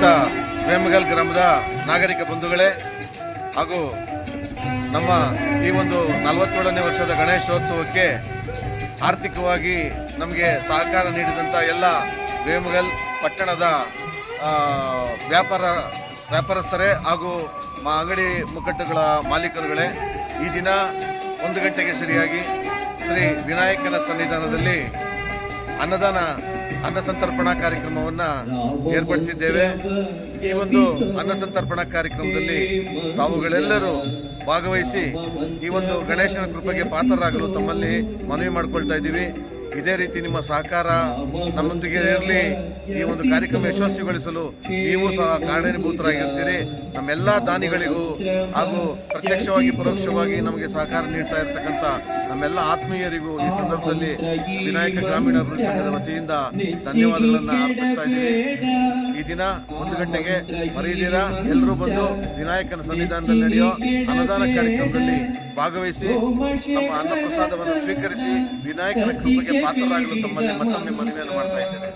ಸಮಸ್ತ ವೇಮಗಲ್ ಗ್ರಾಮದ ನಾಗರಿಕ ಬಂಧುಗಳೇ ಹಾಗೂ ನಮ್ಮ ಈ ಒಂದು ನಲವತ್ತೇಳನೇ ವರ್ಷದ ಗಣೇಶೋತ್ಸವಕ್ಕೆ ಆರ್ಥಿಕವಾಗಿ ನಮಗೆ ಸಹಕಾರ ನೀಡಿದಂಥ ಎಲ್ಲ ವೇಮಗಲ್ ಪಟ್ಟಣದ ವ್ಯಾಪಾರ, ವ್ಯಾಪಾರಸ್ಥರೇ ಹಾಗೂ ಮಾ, ಅಂಗಡಿ ಮುಕ್ಕಟ್ಟುಗಳ ಮಾಲೀಕರುಗಳೇ, ಈ ದಿನ ಒಂದು ಗಂಟೆಗೆ ಸರಿಯಾಗಿ ಶ್ರೀ ವಿನಾಯಕನ ಸನ್ನಿಧಾನದಲ್ಲಿ ಅನ್ನದಾನ ಅನ್ನ ಸಂತರ್ಪಣಾ ಕಾರ್ಯಕ್ರಮವನ್ನು ಏರ್ಪಡಿಸಿದ್ದೇವೆ. ಈ ಒಂದು ಅನ್ನ ಸಂತರ್ಪಣಾ ಕಾರ್ಯಕ್ರಮದಲ್ಲಿ ತಾವುಗಳೆಲ್ಲರೂ ಭಾಗವಹಿಸಿ ಈ ಒಂದು ಗಣೇಶನ ಕೃಪೆಗೆ ಪಾತ್ರರಾಗಲು ತಮ್ಮಲ್ಲಿ ಮನವಿ ಮಾಡಿಕೊಳ್ತಾ ಇದ್ದೀವಿ. ಇದೇ ರೀತಿ ನಿಮ್ಮ ಸಹಕಾರ ನಮ್ಮೊಂದಿಗೆ ಇರಲಿ. ಈ ಒಂದು ಕಾರ್ಯಕ್ರಮ ಯಶಸ್ವಿಗೊಳಿಸಲು ನೀವು ಸಹ ಕಾರಣೀಭೂತರಾಗಿರ್ತೀರಿ. ನಮ್ಮೆಲ್ಲ ದಾನಿಗಳಿಗೂ ಹಾಗೂ ಪ್ರತ್ಯಕ್ಷವಾಗಿ, ಪರೋಕ್ಷವಾಗಿ ನಮಗೆ ಸಹಕಾರ ನೀಡ್ತಾ ಇರತಕ್ಕಂಥ ನಮ್ಮೆಲ್ಲ ಆತ್ಮೀಯರಿಗೂ ಈ ಸಂದರ್ಭದಲ್ಲಿ ವಿನಾಯಕ ಗ್ರಾಮೀಣ ಅಭಿವೃದ್ಧಿ ಸಂಘದ ವತಿಯಿಂದ ಧನ್ಯವಾದಗಳನ್ನು ಅರ್ಪಿಸ್ತಾ ಇದ್ದೀವಿ. ಈ ದಿನ ಒಂದು ಗಂಟೆಗೆ ಮರೆಯದಿರ? ಎಲ್ಲರೂ ಬಂದು ವಿನಾಯಕನ ಸನ್ನಿಧಾನದಲ್ಲಿ ನಡೆಯೋ ಅನುದಾನ ಕಾರ್ಯಕ್ರಮದಲ್ಲಿ ಭಾಗವಹಿಸಿ ತಮ್ಮ ಅನ್ನಪ್ರಸಾದವನ್ನು ಸ್ವೀಕರಿಸಿ, ವಿನಾಯಕನ ಕೃಪೆಗೆ ಪಾತ್ರರಾಗಲು ಮತ್ತೊಮ್ಮೆ ಮನವಿಯನ್ನು ಮಾಡ್ತಾ ಇದ್ದೇನೆ.